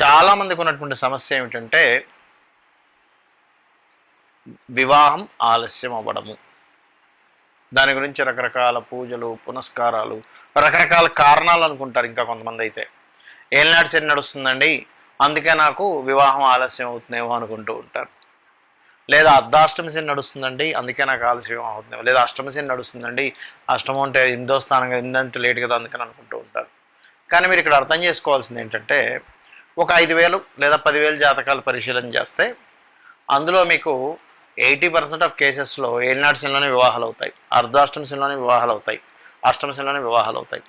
చాలామందికి ఉన్నటువంటి సమస్య ఏమిటంటే వివాహం ఆలస్యం అవ్వడము. దాని గురించి రకరకాల పూజలు పునస్కారాలు రకరకాల కారణాలు అనుకుంటారు ఇంకా కొంతమంది అయితే. ఏళ్ళనాటి శని నడుస్తుందండి అందుకే నాకు వివాహం ఆలస్యం అవుతుందేమో అనుకుంటూ ఉంటారు. లేదా అర్ధాష్టమి శని నడుస్తుందండి అందుకే నాకు ఆలస్యం అవుతుందేమో. లేదా అష్టమి శని నడుస్తుందండి అష్టమం అంటే ఎనిమిదో స్థానంగా ఎనిమిదంటే లేట్ కదా అందుకని అనుకుంటూ ఉంటారు. కానీ మీరు ఇక్కడ అర్థం చేసుకోవాల్సింది ఏంటంటే ఒక ఐదు వేలు లేదా పదివేలు జాతకాలు పరిశీలన చేస్తే అందులో మీకు ఎయిటీ పర్సెంట్ ఆఫ్ కేసెస్లో ఏలినాటి శనిలోనే వివాహాలు అవుతాయి అర్ధాష్టమి వివాహాలు అవుతాయి అష్టమి వివాహాలు అవుతాయి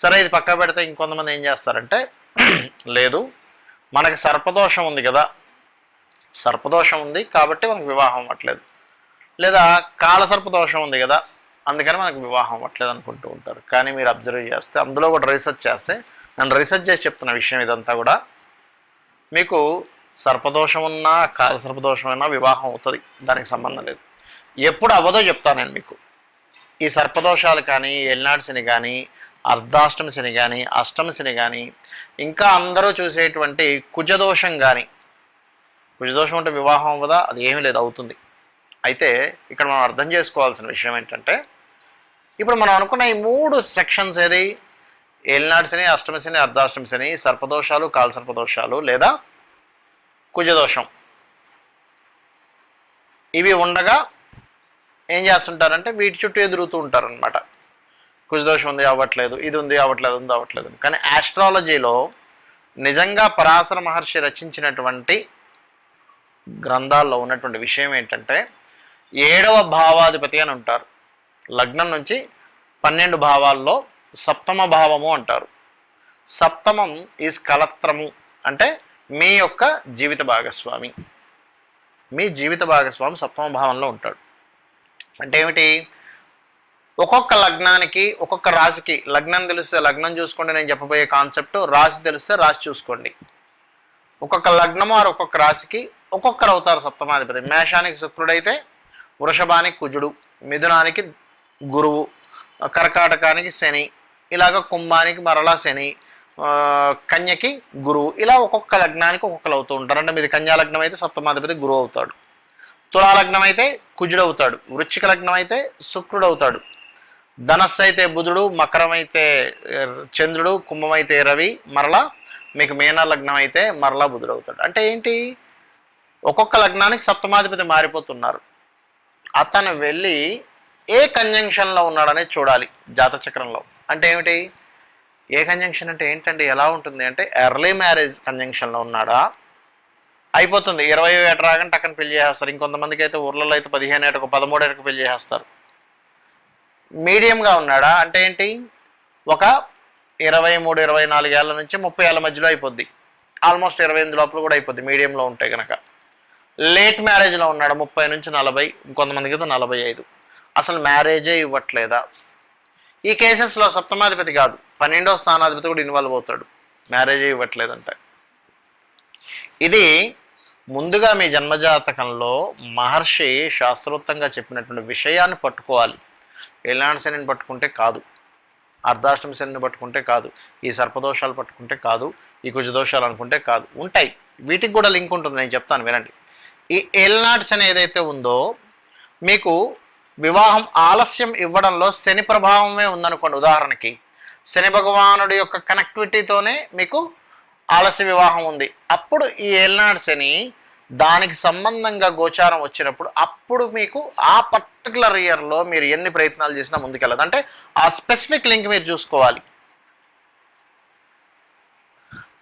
సరే ఇది పక్క పెడితే ఇంకొంతమంది ఏం చేస్తారంటే లేదు మనకి సర్పదోషం ఉంది కదా సర్పదోషం ఉంది కాబట్టి మనకు వివాహం అవ్వట్లేదు. లేదా కాల సర్పదోషం ఉంది కదా అందుకని మనకు వివాహం అవ్వట్లేదు అనుకుంటూ ఉంటారు. కానీ మీరు అబ్జర్వ్ చేస్తే అందులో కూడా రీసెర్చ్ చేస్తే నేను రీసెర్చ్ చేసి చెప్తున్న విషయం ఇదంతా కూడా మీకు సర్పదోషం ఉన్నా కాల సర్పదోషమైనా వివాహం అవుతుంది. దానికి సంబంధం లేదు. ఎప్పుడు అవ్వదో చెప్తాను నేను మీకు. ఈ సర్పదోషాలు కానీ ఎల్నాడ్సిని కానీ అర్ధాష్టమిసిని కానీ అష్టమిసిని కానీ ఇంకా అందరూ చూసేటువంటి కుజదోషం కానీ కుజదోషం అంటే వివాహం అవ్వదా? అది ఏమీ లేదు అవుతుంది. అయితే ఇక్కడ మనం అర్థం చేసుకోవాల్సిన విషయం ఏంటంటే ఇప్పుడు మనం అనుకున్న ఈ మూడు సెక్షన్స్ ఏది? ఏలినాడు శని అష్టమి శని అర్ధాష్టమి శని సర్పదోషాలు కాల సర్పదోషాలు లేదా కుజదోషం. ఇవి ఉండగా ఏం చేస్తుంటారంటే వీటి చుట్టూ ఎదురుతూ ఉంటారనమాట కుజదోషం ఉంది అవ్వట్లేదు ఇది ఉంది అవ్వట్లేదు ఉంది అవ్వట్లేదు కానీ ఆస్ట్రాలజీలో నిజంగా పరాశర మహర్షి రచించినటువంటి గ్రంథాల్లో ఉన్నటువంటి విషయం ఏంటంటే ఏడవ భావాధిపతి అని ఉంటారు. లగ్నం నుంచి పన్నెండు భావాల్లో సప్తమ భావము అంటారు. సప్తమం ఈజ్ కలత్రము అంటే మీ యొక్క జీవిత భాగస్వామి. మీ జీవిత భాగస్వామి సప్తమ భావంలో ఉంటాడు. అంటే ఏమిటి? ఒక్కొక్క లగ్నానికి ఒక్కొక్క రాశికి లగ్నం తెలిస్తే లగ్నం చూసుకోండి నేను చెప్పబోయే కాన్సెప్ట్ రాశి తెలిస్తే రాశి చూసుకోండి. ఒక్కొక్క లగ్నము ఆరు ఒక్కొక్క రాశికి ఒక్కొక్కరు అవుతారు సప్తమాధిపతి. మేషానికి శుక్రుడైతే వృషభానికి కుజుడు మిథునానికి గురువు కర్కాటకానికి శని ఇలాగ కుంభానికి మరలా శని కన్యకి గురువు ఇలా ఒక్కొక్క లగ్నానికి ఒక్కొక్కరు అవుతూ ఉంటారు. అంటే మీది కన్యా లగ్నం అయితే సప్తమాధిపతి గురువు అవుతాడు. తులా లగ్నం అయితే కుజుడు అవుతాడు. వృచ్చిక లగ్నం అయితే శుక్రుడు అవుతాడు. ధనస్సు అయితే బుధుడు మకరం అయితే చంద్రుడు కుంభం అయితే రవి మరలా మీకు మేనా లగ్నం అయితే మరలా బుధుడు అవుతాడు. అంటే ఏంటి? ఒక్కొక్క లగ్నానికి సప్తమాధిపతి మారిపోతున్నారు. అతను వెళ్ళి ఏ కంజంక్షన్లో ఉన్నాడనేది చూడాలి జాతచక్రంలో అంటే ఏమిటి? ఏ కంజంక్షన్ అంటే ఏంటంటే ఎలా ఉంటుంది అంటే ఎర్లీ మ్యారేజ్ కంజంక్షన్లో ఉన్నాడా? అయిపోతుంది. ఇరవై ఏట రాగానే టక్కన పెళ్ళి చేసేస్తారు. ఇంకొంతమందికి అయితే ఊర్లలో అయితే పదిహేను ఏటకు పదమూడు ఏటకు పెళ్ళి చేసేస్తారు. మీడియంగా ఉన్నాడా? అంటే ఏంటి? ఒక ఇరవై మూడు ఇరవై నాలుగు ఏళ్ళ నుంచి ముప్పై ఏళ్ళ మధ్యలో అయిపోద్ది. ఆల్మోస్ట్ ఇరవై ఎనిమిది లోపల కూడా అయిపోద్ది. మీడియంలో ఉంటే కనుక లేట్ మ్యారేజ్లో ఉన్నాడు ముప్పై నుంచి నలభై ఇంకొంతమందికి అయితే నలభై ఐదు. అసలు మ్యారేజే ఇవ్వట్లేదా? ఈ కేసెస్లో సప్తమాధిపతి కాదు పన్నెండో స్థానాధిపతి కూడా ఇన్వాల్వ్ అవుతాడు. మ్యారేజే ఇవ్వట్లేదంట. ఇది ముందుగా మీ జన్మజాతకంలో మహర్షి శాస్త్రోత్తంగా చెప్పినటువంటి విషయాన్ని పట్టుకోవాలి. ఎలాంటి శనిని పట్టుకుంటే కాదు. అర్ధాష్టమి శనిని పట్టుకుంటే కాదు. ఈ సర్పదోషాలు పట్టుకుంటే కాదు. ఈ కుజదోషాలు అనుకుంటే కాదు. ఉంటాయి. వీటికి కూడా లింక్ ఉంటుంది. నేను చెప్తాను వినండి. ఈ ఏలనాటి శని ఏదైతే ఉందో మీకు వివాహం ఆలస్యం ఇవ్వడంలో శని ప్రభావమే ఉందనుకోండి ఉదాహరణకి. శని భగవానుడి యొక్క కనెక్టివిటీతోనే మీకు ఆలస్య వివాహం ఉంది. అప్పుడు ఈ ఏల్నాడు శని దానికి సంబంధంగా గోచారం వచ్చినప్పుడు అప్పుడు మీకు ఆ పర్టికులర్ ఇయర్లో మీరు ఎన్ని ప్రయత్నాలు చేసినా ముందుకెళ్ళదు. అంటే ఆ స్పెసిఫిక్ లింక్ మీరు చూసుకోవాలి.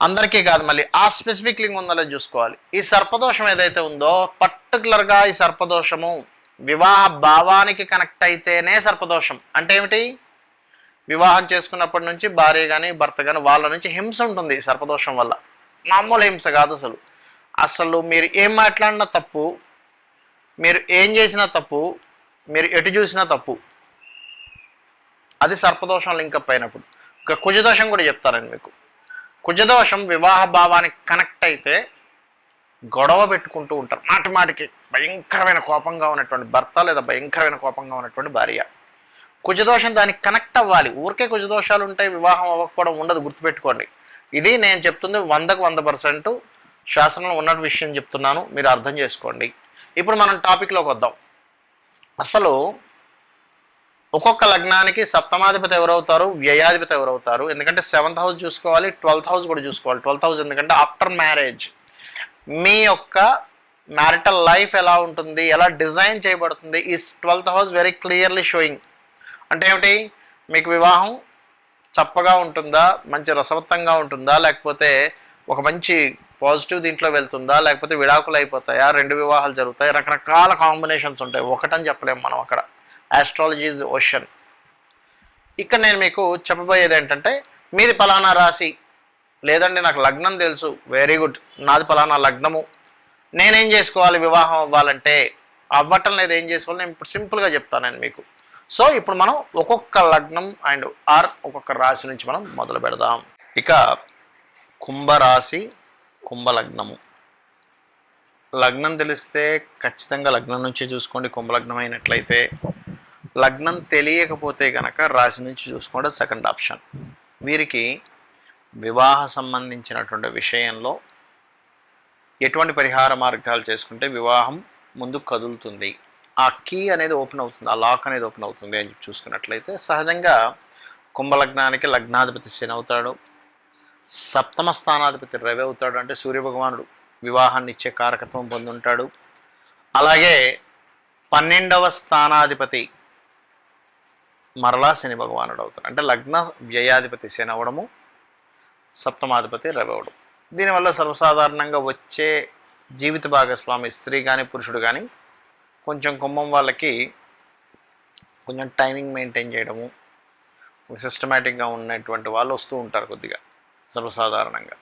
అందరికీ కాదు మళ్ళీ ఆ స్పెసిఫిక్ లింక్ ఉందో చూసుకోవాలి. ఈ సర్పదోషం ఏదైతే ఉందో పర్టికులర్గా ఈ సర్పదోషము వివాహ భావానికి కనెక్ట్ అయితేనే సర్పదోషం. అంటే ఏమిటి? వివాహం చేసుకున్నప్పటి నుంచి భార్య కానీ భర్త కానీ వాళ్ళ నుంచి హింస ఉంటుంది సర్పదోషం వల్ల. మామూలు హింస కాదు అసలు. అసలు మీరు ఏం మాట్లాడినా తప్పు మీరు ఏం చేసినా తప్పు మీరు ఎటు చూసినా తప్పు. అది సర్పదోషం లింకప్ అయినప్పుడు. ఇక కుజదోషం కూడా చెప్తారండి మీకు. కుజదోషం వివాహ భావానికి కనెక్ట్ అయితే గొడవ పెట్టుకుంటూ ఉంటారు. మాటి మాటికి భయంకరమైన కోపంగా ఉన్నటువంటి భర్త లేదా భయంకరమైన కోపంగా ఉన్నటువంటి భార్య. కుజదోషం దానికి కనెక్ట్ అవ్వాలి. ఊరికే కుజదోషాలు ఉంటాయి వివాహం అవ్వకపోవడం ఉండదు గుర్తుపెట్టుకోండి. ఇది నేను చెప్తుంది వందకు వంద పర్సెంట్ శాసనంలో ఉన్న విషయం చెప్తున్నాను. మీరు అర్థం చేసుకోండి. ఇప్పుడు మనం టాపిక్లోకి వద్దాం. అసలు ఒక్కొక్క లగ్నానికి సప్తమాధిపతి ఎవరవుతారు? వ్యయాధిపతి ఎవరవుతారు? ఎందుకంటే సెవెంత్ హౌస్ చూసుకోవాలి ట్వెల్త్ హౌస్ కూడా చూసుకోవాలి. ట్వెల్త్ హౌస్ ఎందుకంటే ఆఫ్టర్ మ్యారేజ్ మీ యొక్క మ్యారిటల్ లైఫ్ ఎలా ఉంటుంది ఎలా డిజైన్ చేయబడుతుంది ఈ twelfth house very clearly showing అంటే ఏమిటి? మీకు వివాహం చప్పగా ఉంటుందా మంచి రసవత్తంగా ఉంటుందా లేకపోతే ఒక మంచి పాజిటివ్ దీంట్లో వెళ్తుందా లేకపోతే విడాకులు అయిపోతాయా రెండు వివాహాలు జరుగుతాయి రకరకాల కాంబినేషన్స్ ఉంటాయి. ఒకటని చెప్పలేము మనం అక్కడ. ఆస్ట్రాలజీ ఇస్ ఓషన్ ఇక్కడ నేను మీకు చెప్పబోయేది ఏంటంటే మీది ఫలానా రాశి. లేదండి నాకు లగ్నం తెలుసు. వెరీ గుడ్ నాది ఫలానా లగ్నము. నేనేం చేసుకోవాలి? వివాహం అవ్వాలంటే అవ్వటం లేదు. ఏం చేసుకోవాలి? నేను ఇప్పుడు సింపుల్గా చెప్తానండి మీకు. సో ఇప్పుడు మనం ఒక్కొక్క లగ్నం అండ్ ఆర్ ఒక్కొక్క రాశి నుంచి మనం మొదలు పెడదాం. ఇక కుంభరాశి కుంభలగ్నము. లగ్నం తెలిస్తే ఖచ్చితంగా లగ్నం నుంచే చూసుకోండి. కుంభలగ్నం అయినట్లయితే లగ్నం తెలియకపోతే కనుక రాశి నుంచి చూసుకోవడం సెకండ్ ఆప్షన్ వీరికి వివాహ సంబంధించినటువంటి విషయంలో ఎటువంటి పరిహార మార్గాలు చేసుకుంటే వివాహం ముందుకు కదులుతుంది? ఆ కీ అనేది ఓపెన్ అవుతుంది ఆ లాక్ అనేది ఓపెన్ అవుతుంది అని చెప్పి చూసుకున్నట్లయితే సహజంగా కుంభలగ్నానికి లగ్నాధిపతి శని అవుతాడు. సప్తమ స్థానాధిపతి రవి అవుతాడు అంటే సూర్యభగవానుడు వివాహాన్ని ఇచ్చే కారకత్వం పొంది ఉంటాడు అలాగే పన్నెండవ స్థానాధిపతి మరలా శని భగవానుడు అవుతాడు. అంటే లగ్న వ్యయాధిపతి శని అవడము సప్తమాధిపతి రవి అవడం దీనివల్ల సర్వసాధారణంగా వచ్చే జీవిత భాగస్వామి స్త్రీ కానీ పురుషుడు కానీ కొంచెం కుంభం వాళ్ళకి కొంచెం టైమింగ్ మెయింటైన్ చేయడము సిస్టమేటిక్గా ఉన్నటువంటి వాళ్ళు వస్తూ ఉంటారు కొద్దిగా సర్వసాధారణంగా.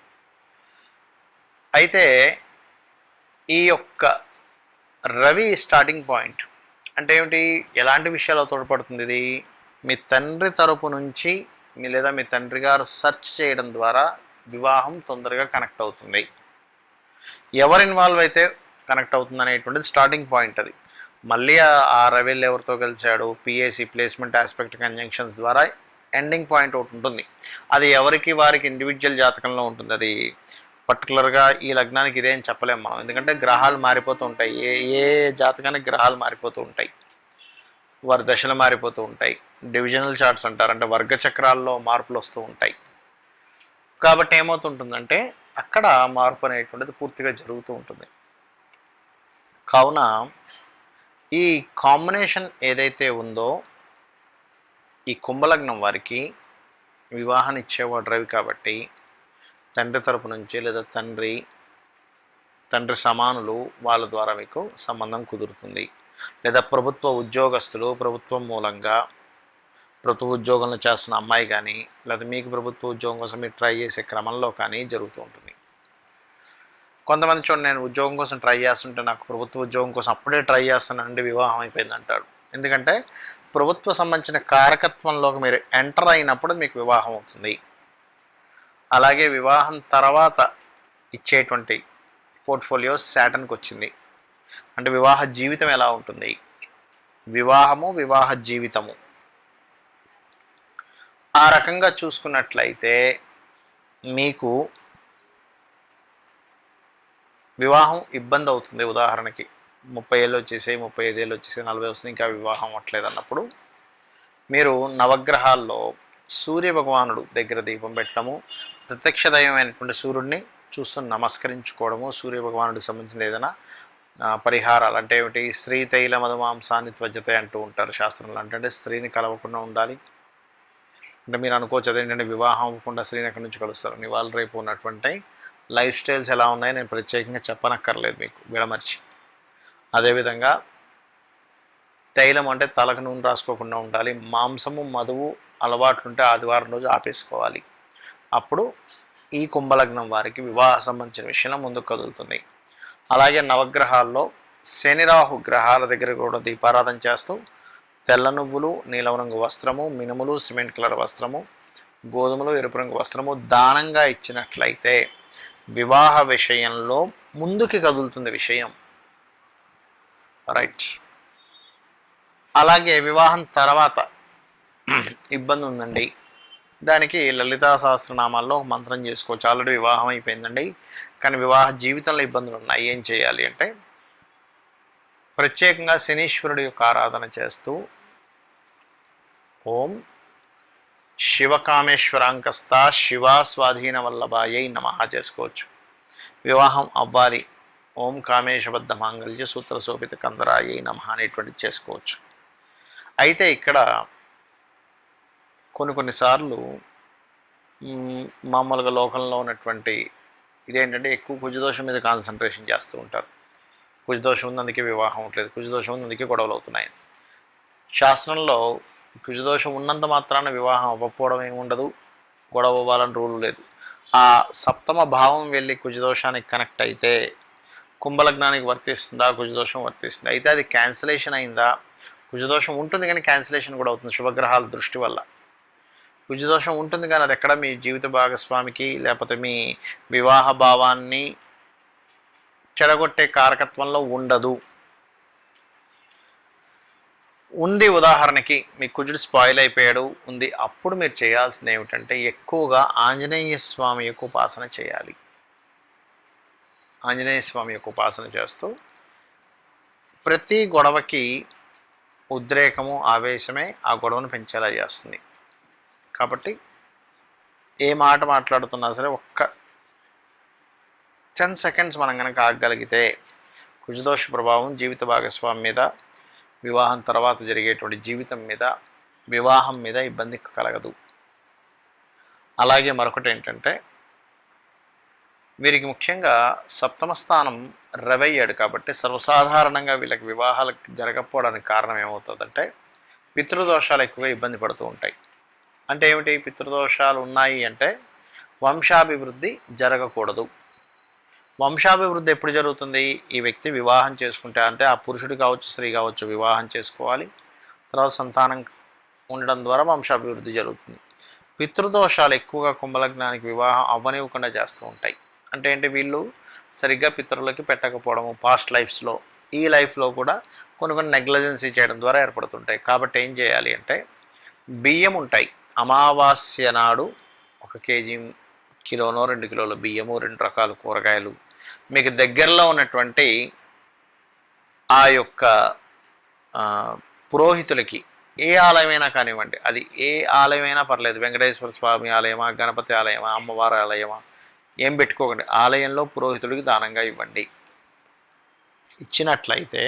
అయితే ఈ యొక్క రవి స్టార్టింగ్ పాయింట్ అంటే ఏమిటి? ఎలాంటి విషయాలు తోడ్పడుతుంది ఇది? మీ తండ్రి తరపు నుంచి లేదా మీ తండ్రి గారు సెర్చ్ చేయడం ద్వారా వివాహం తొందరగా కనెక్ట్ అవుతుంది. ఎవరు ఇన్వాల్వ్ అయితే కనెక్ట్ అవుతుంది అనేటువంటిది స్టార్టింగ్ పాయింట్ అది. మళ్ళీ ఆ- రవిల్ ఎవరితో కలిశాడు పిఏసి ప్లేస్మెంట్ ఆస్పెక్ట్ కంజంక్షన్స్ ద్వారా ఎండింగ్ పాయింట్ ఒకటి ఉంటుంది. అది ఎవరికి వారికి ఇండివిజువల్ జాతకంలో ఉంటుంది. అది పర్టికులర్గా ఈ లగ్నానికి ఇదే అని చెప్పలేము మనం. ఎందుకంటే గ్రహాలు మారిపోతూ ఉంటాయి. ఏ ఏ జాతకానికి గ్రహాలు మారిపోతూ ఉంటాయి. వారి దశలు మారిపోతూ ఉంటాయి. డివిజనల్ చార్ట్స్ అంటారు. అంటే వర్గ చక్రాల్లో మార్పులు వస్తూ ఉంటాయి. కాబట్టి ఏమవుతుంటుందంటే అక్కడ మార్పు అనేటువంటిది పూర్తిగా జరుగుతూ ఉంటుంది. కావున ఈ కాంబినేషన్ ఏదైతే ఉందో ఈ కుంభలగ్నం వారికి వివాహాన్ని ఇచ్చేవాడు రవి కాబట్టి తండ్రి తరపు నుంచి లేదా తండ్రి తండ్రి సమానులు వాళ్ళ ద్వారా మీకు సంబంధం కుదురుతుంది. లేదా ప్రభుత్వ ఉద్యోగస్తులు ప్రభుత్వం మూలంగా ప్రభుత్వ ఉద్యోగంలో చేస్తున్న అమ్మాయి కానీ లేదా మీకు ప్రభుత్వ ఉద్యోగం కోసం మీరు ట్రై చేసే క్రమంలో కానీ జరుగుతూ ఉంటుంది. కొంతమంది చూడండి నేను ఉద్యోగం కోసం ట్రై చేస్తుంటే నాకు ప్రభుత్వ ఉద్యోగం కోసం అప్పుడే ట్రై చేస్తానండి వివాహం అయిపోయింది అంటాడు ఎందుకంటే ప్రభుత్వ సంబంధించిన కారకత్వంలోకి మీరు ఎంటర్ అయినప్పుడు మీకు వివాహం అవుతుంది. అలాగే వివాహం తర్వాత ఇచ్చేటువంటి పోర్ట్ఫోలియో శాటన్కి వచ్చింది. అంటే వివాహ జీవితం ఎలా ఉంటుంది? వివాహము వివాహ జీవితము. ఆ రకంగా చూసుకున్నట్లయితే మీకు వివాహం ఇబ్బంది అవుతుంది ఉదాహరణకి. ముప్పై ఏళ్ళు వచ్చేసాయి ముప్పై ఐదు ఏళ్ళు వచ్చేసాయి నలభై వస్తుంది ఇంకా వివాహం అవ్వట్లేదు అన్నప్పుడు. మీరు నవగ్రహాల్లో సూర్య భగవానుడు దగ్గర దీపం పెట్టడము ప్రత్యక్ష దైవమైనటువంటి సూర్యుడిని చూస్తూ నమస్కరించుకోవడము సూర్య భగవానుడికి సంబంధించిన ఏదైనా పరిహారాలు. అంటే ఏమిటి? స్త్రీ తైల మధుమాంసాన్ని త్వజతే అంటూ ఉంటారు శాస్త్రంలో. అంటే స్త్రీని కలవకుండా ఉండాలి. అంటే మీరు అనుకోవచ్చు అదేంటంటే వివాహం అవ్వకుండా స్త్రీని ఎక్కడి నుంచి కలుస్తారు? ఇవాళ రేపు ఉన్నటువంటి లైఫ్ స్టైల్స్ ఎలా ఉన్నాయో? నేను ప్రత్యేకంగా చెప్పనక్కర్లేదు మీకు. విడమర్చి. అదేవిధంగా తైలం అంటే తలకు నూనె రాసుకోకుండా ఉండాలి. మాంసము మధువు అలవాట్లుంటే ఆదివారం రోజు ఆపేసుకోవాలి. అప్పుడు ఈ కుంభలగ్నం వారికి వివాహ సంబంధించిన విషయంలో ముందుకు కదులుతుంది అలాగే నవగ్రహాల్లో శనిరాహు గ్రహాల దగ్గర కూడా దీపారాధన చేస్తూ తెల్ల నువ్వులు నీలం రంగు వస్త్రము మినుములు సిమెంట్ కలర్ వస్త్రము గోధుమలు ఎరుపు రంగు వస్త్రము దానంగా ఇచ్చినట్లయితే వివాహ విషయంలో ముందుకి కదులుతుంది విషయం. రైట్ అలాగే వివాహం తర్వాత ఇబ్బంది ఉందండి. దానికి లలితా సహస్రనామాల్లో ఒక మంత్రం చేసుకోవచ్చు. ఆల్రెడీ వివాహం అయిపోయిందండి. కానీ వివాహ జీవితంలో ఇబ్బందులు ఉన్నాయి. ఏం చేయాలి అంటే ప్రత్యేకంగా శనీశ్వరుడి యొక్క ఆరాధన చేస్తూ ఓం శివకామేశ్వరాంకస్త శివ స్వాధీన వల్లభాయై నమ చేసుకోవచ్చు. వివాహం అవ్వాలి. ఓం కామేశబద్ధ మాంగళ్య సూత్ర శోభిత కందరాయై నమ అనేటువంటిది చేసుకోవచ్చు. అయితే ఇక్కడ కొన్ని కొన్నిసార్లు మామూలుగా లోకంలో ఉన్నటువంటి ఇదేంటంటే ఎక్కువ కుజదోషం మీద కాన్సన్ట్రేషన్ చేస్తూ ఉంటారు. కుజదోషం ఉంది అందుకే వివాహం అవట్లేదు కుజదోషం ఉంది అందుకే గొడవలు అవుతున్నాయి. శాస్త్రంలో కుజదోషం ఉన్నంత మాత్రాన వివాహం అవ్వకపోవడం ఏమి ఉండదు. గొడవ అవ్వాలని రూల్ లేదు. ఆ సప్తమ భావం వెళ్ళి కుజదోషానికి కనెక్ట్ అయితే కుంభలగ్నానికి వర్తిస్తుందా కుజదోషం వర్తిస్తుందా? అయితే అది క్యాన్సిలేషన్ అయిందా? కుజదోషం ఉంటుంది కానీ క్యాన్సిలేషన్ కూడా అవుతుంది శుభగ్రహాల దృష్టి వల్ల. రుజుదోషం ఉంటుంది కానీ అది ఎక్కడ మీ జీవిత భాగస్వామికి లేకపోతే మీ వివాహ భావాన్ని చెడగొట్టే కారకత్వంలో ఉండదు. ఉంది ఉదాహరణకి మీ కుజుడు స్పాయిల్ అయిపోయాడు ఉంది. అప్పుడు మీరు చేయాల్సింది ఏమిటంటే ఎక్కువగా ఆంజనేయ స్వామి యొక్క ఉపాసన చేయాలి. ఆంజనేయ స్వామి యొక్క ఉపాసన చేస్తూ ప్రతి గొడవకి ఉద్రేకము ఆవేశమే ఆ గొడవను పెంచేలా చేస్తుంది. కాబట్టి ఏ మాట మాట్లాడుతున్నా సరే ఒక్క టెన్ సెకండ్స్ మనం కనుక ఆగగలిగితే కుజదోష ప్రభావం జీవిత భాగస్వామి మీద వివాహం తర్వాత జరిగేటువంటి జీవితం మీద వివాహం మీద ఇబ్బంది కలగదు. అలాగే మరొకటి ఏంటంటే వీరికి ముఖ్యంగా సప్తమ స్థానం రవయ్యాడు కాబట్టి సర్వసాధారణంగా వీళ్ళకి వివాహాలు జరగకపోవడానికి కారణం ఏమవుతుందంటే పితృదోషాలు ఎక్కువగా ఇబ్బంది పడుతూ ఉంటాయి. అంటే ఏమిటి? పితృదోషాలు ఉన్నాయి అంటే వంశాభివృద్ధి జరగకూడదు. వంశాభివృద్ధి ఎప్పుడు జరుగుతుంది? ఈ వ్యక్తి వివాహం చేసుకుంటే అంటే ఆ పురుషుడు కావచ్చు స్త్రీ కావచ్చు వివాహం చేసుకోవాలి. తర్వాత సంతానం ఉండడం ద్వారా వంశాభివృద్ధి జరుగుతుంది. పితృదోషాలు ఎక్కువగా కుంభలగ్నానికి వివాహం అవ్వనివ్వకుండా చేస్తూ ఉంటాయి. అంటే ఏంటి? వీళ్ళు సరిగ్గా పితరులకి పెట్టకపోవడము పాస్ట్ లైఫ్స్లో ఈ లైఫ్లో కూడా కొన్ని కొన్ని నెగ్లజెన్సీ చేయడం ద్వారా ఏర్పడుతుంటాయి. కాబట్టి ఏం చేయాలి అంటే బియ్యం ఉంటాయి. అమావాస్య నాడు ఒక కేజీ కిలోనో రెండు కిలోల బియ్యము రెండు రకాల కూరగాయలు మీకు దగ్గరలో ఉన్నటువంటి ఆ యొక్క పురోహితులకి ఏ ఆలయమైనా కానివ్వండి అది ఏ ఆలయమైనా పర్లేదు. వెంకటేశ్వర స్వామి ఆలయమా గణపతి ఆలయమా అమ్మవారి ఆలయమా ఏం పెట్టుకోకండి. ఆలయంలో పురోహితుడికి దానంగా ఇవ్వండి. ఇచ్చినట్లయితే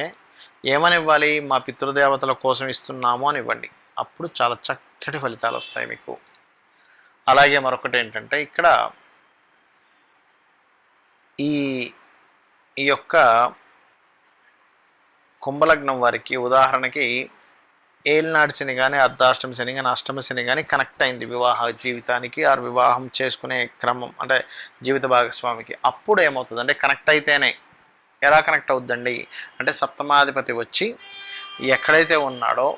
ఏమని ఇవ్వాలి మా పితృదేవతల కోసం ఇస్తున్నాము అని ఇవ్వండి. అప్పుడు చాలా చక్క చక్కటి ఫలితాలు వస్తాయి మీకు. అలాగే మరొకటి ఏంటంటే ఇక్కడ ఈ ఈ యొక్క కుంభలగ్నం వారికి ఉదాహరణకి ఏలినాడు శని కానీ అర్ధాష్టమి శని కానీ అష్టమి శని కానీ కనెక్ట్ అయింది వివాహ జీవితానికి ఆ వివాహం చేసుకునే క్రమం అంటే జీవిత భాగస్వామికి. అప్పుడు ఏమవుతుంది అంటే కనెక్ట్ అయితేనే. ఎలా కనెక్ట్ అవుద్దండి? అంటే సప్తమాధిపతి వచ్చి ఎక్కడైతే ఉన్నాడో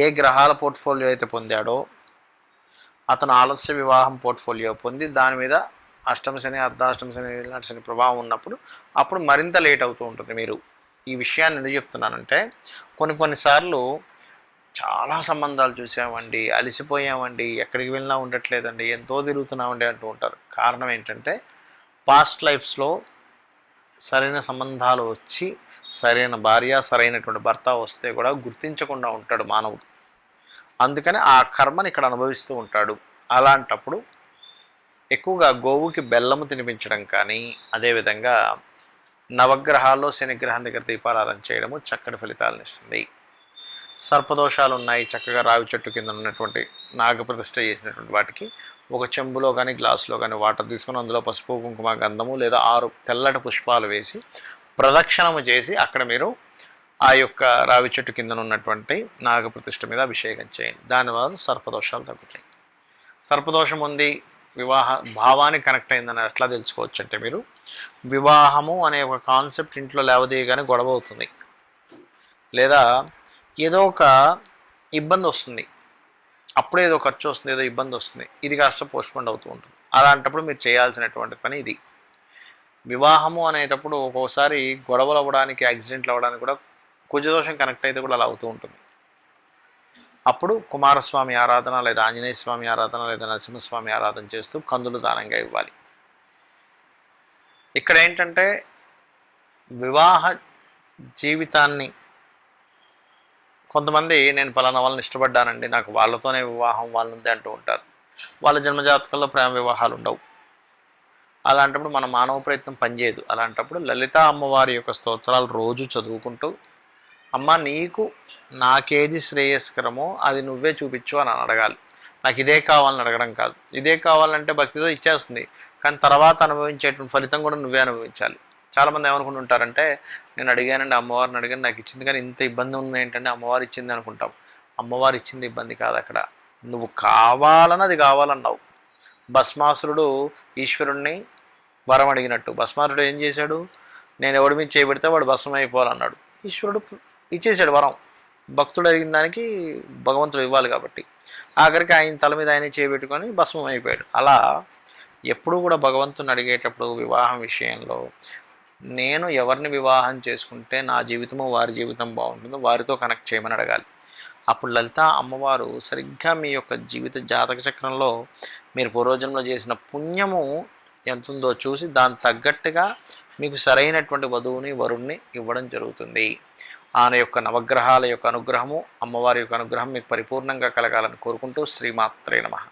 ఏ గ్రహాల పోర్ట్ఫోలియో అయితే పొందాడో అతను ఆలస్య వివాహం పోర్ట్ఫోలియో పొంది దాని మీద అష్టమ శని అర్ధాష్టమ శని ఇలాంటి శని ప్రభావం ఉన్నప్పుడు అప్పుడు మరింత లేట్ అవుతూ ఉంటుంది. మీరు ఈ విషయాన్ని ఎందుకు చెప్తున్నానంటే కొన్ని కొన్నిసార్లు చాలా సంబంధాలు చూసామండి అలసిపోయామండి ఎక్కడికి వెళ్ళినా ఉండట్లేదండి ఎంతో తిరుగుతున్నామండి అంటూ ఉంటారు. కారణం ఏంటంటే పాస్ట్ లైఫ్స్లో సరైన సంబంధాలు వచ్చి సరైన భార్య సరైనటువంటి భర్త వస్తే కూడా గుర్తించకుండా ఉంటాడు మానవుడు. అందుకని ఆ కర్మని ఇక్కడ అనుభవిస్తూ ఉంటాడు. అలాంటప్పుడు ఎక్కువగా గోవుకి బెల్లము తినిపించడం కానీ అదేవిధంగా నవగ్రహాల్లో శనిగ్రహం దగ్గర దీపారాధన చేయడము చక్కటి ఫలితాలను ఇస్తుంది. సర్పదోషాలు ఉన్నాయి చక్కగా రావి చెట్టు కింద ఉన్నటువంటి నాగప్రతిష్ఠ చేసినటువంటి వాటికి ఒక చెంబులో కానీ గ్లాసులో కానీ వాటర్ తీసుకొని అందులో పసుపు కుంకుమ గంధము లేదా ఆరు తెల్లటి పుష్పాలు వేసి ప్రదక్షిణము చేసి అక్కడ మీరు ఆ యొక్క రావి చెట్టు కింద ఉన్నటువంటి నాగప్రతిష్ఠ మీద అభిషేకం చేయండి. దానివల్ల సర్పదోషాలు తగ్గుతాయి. సర్పదోషం ఉంది వివాహ భావానికి కనెక్ట్ అయిందని ఎట్లా తెలుసుకోవచ్చు అంటే మీరు వివాహము అనే ఒక కాన్సెప్ట్ ఇంట్లో లేవదీయగానే గొడవ అవుతుంది. లేదా ఏదో ఒక ఇబ్బంది వస్తుంది. అప్పుడే ఏదో ఖర్చు వస్తుంది ఏదో ఇబ్బంది వస్తుంది. ఇది కాస్త పోస్ట్పోండ్ అవుతూ ఉంటుంది. అలాంటప్పుడు మీరు చేయాల్సినటువంటి పని ఇది. వివాహము అనేటప్పుడు ఒక్కోసారి గొడవలు అవ్వడానికి యాక్సిడెంట్లు అవ్వడానికి కూడా కుజదోషం కనెక్ట్ అయితే కూడా అలా అవుతూ ఉంటుంది. అప్పుడు కుమారస్వామి ఆరాధన లేదా ఆంజనేయ స్వామి ఆరాధన లేదా నరసింహస్వామి ఆరాధన చేస్తూ కందులు దానంగా ఇవ్వాలి. ఇక్కడ ఏంటంటే వివాహ జీవితాన్ని కొంతమంది నేను పలానా వాళ్ళని ఇష్టపడ్డానండి నాకు వాళ్ళతోనే వివాహం వాళ్ళంతే అంటూ ఉంటారు. వాళ్ళ జన్మజాతకంలో ప్రేమ వివాహాలు ఉండవు. అలాంటప్పుడు మన మానవ ప్రయత్నం పనిచేయదు. అలాంటప్పుడు లలిత అమ్మవారి యొక్క స్తోత్రాలు రోజు చదువుకుంటూ అమ్మ నీకు నాకేది శ్రేయస్కరమో అది నువ్వే చూపించు అని అడగాలి. నాకు ఇదే కావాలని అడగడం కాదు. ఇదే కావాలంటే భక్తితో ఇచ్చేస్తుంది. కానీ తర్వాత అనుభవించేటువంటి ఫలితం కూడా నువ్వే అనుభవించాలి. చాలామంది ఏమనుకుంటుంటారంటే నేను అడిగానండి అమ్మవారిని అడిగాను నాకు ఇచ్చింది కానీ ఇంత ఇబ్బంది ఉంది ఏంటంటే అమ్మవారు ఇచ్చింది అనుకుంటాం. అమ్మవారు ఇచ్చింది ఇబ్బంది కాదు అక్కడ. నువ్వు కావాలని అది కావాలన్నావు. భస్మాసురుడు ఈశ్వరుణ్ణి వరం అడిగినట్టు. భస్మాసురుడు ఏం చేశాడు? నేను ఎవడి మీద చేయబెడితే వాడు భస్మం అయిపోవాలన్నాడు. ఈశ్వరుడు ఇచ్చేసాడు వరం. భక్తుడు అడిగిన దానికి భగవంతుడు ఇవ్వాలి కాబట్టి. ఆఖరికి ఆయన తల మీద ఆయన చేయబెట్టుకొని భస్మం అయిపోయాడు. అలా ఎప్పుడు కూడా భగవంతుని అడిగేటప్పుడు వివాహం విషయంలో నేను ఎవరిని వివాహం చేసుకుంటే నా జీవితము వారి జీవితం బాగుంటుందో వారితో కనెక్ట్ చేయమని అడగాలి. అప్పుడు లలిత అమ్మవారు సరిగ్గా మీ యొక్క జీవిత జాతక చక్రంలో మీరు పూర్వజన్మలో చేసిన పుణ్యము ఎంత ఉందో చూసి దానికి తగ్గట్టుగా మీకు సరైనటువంటి వధువుని వరుణ్ణి ఇవ్వడం జరుగుతుంది. ఆయన యొక్క నవగ్రహాల యొక్క అనుగ్రహము అమ్మవారి యొక్క అనుగ్రహం మీకు పరిపూర్ణంగా కలగాలని కోరుకుంటూ శ్రీమాత్రే నమ.